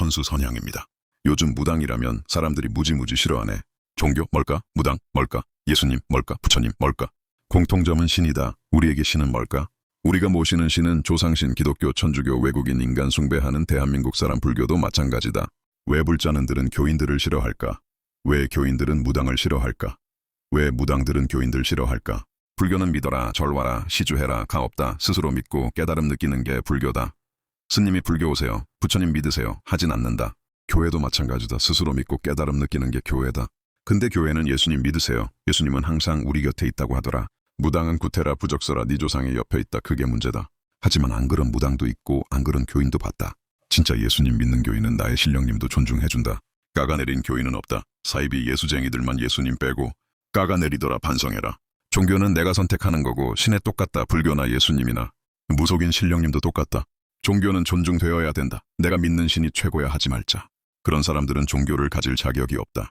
천수선양입니다. 요즘 무당이라면 사람들이 무지무지 싫어하네. 종교 뭘까? 무당 뭘까? 예수님 뭘까? 부처님 뭘까? 공통점은 신이다. 우리에게 신은 뭘까? 우리가 모시는 신은 조상신, 기독교, 천주교, 외국인, 인간 숭배하는 대한민국 사람 불교도 마찬가지다. 왜 불자는들은 교인들을 싫어할까? 왜 교인들은 무당을 싫어할까? 왜 무당들은 교인들 싫어할까? 불교는 믿어라, 절와라, 시주해라, 가없다, 스스로 믿고 깨달음 느끼는 게 불교다. 스님이 불교 오세요. 부처님 믿으세요. 하진 않는다. 교회도 마찬가지다. 스스로 믿고 깨달음 느끼는 게 교회다. 근데 교회는 예수님 믿으세요. 예수님은 항상 우리 곁에 있다고 하더라. 무당은 구태라 부적서라 네 조상의 옆에 있다. 그게 문제다. 하지만 안 그런 무당도 있고 안 그런 교인도 봤다. 진짜 예수님 믿는 교인은 나의 신령님도 존중해준다. 까가내린 교인은 없다. 사이비 예수쟁이들만 예수님 빼고 까가내리더라 반성해라. 종교는 내가 선택하는 거고 신에 똑같다. 불교나 예수님이나 무속인 신령님도 똑같다. 종교는 존중되어야 된다. 내가 믿는 신이 최고야 하지 말자. 그런 사람들은 종교를 가질 자격이 없다.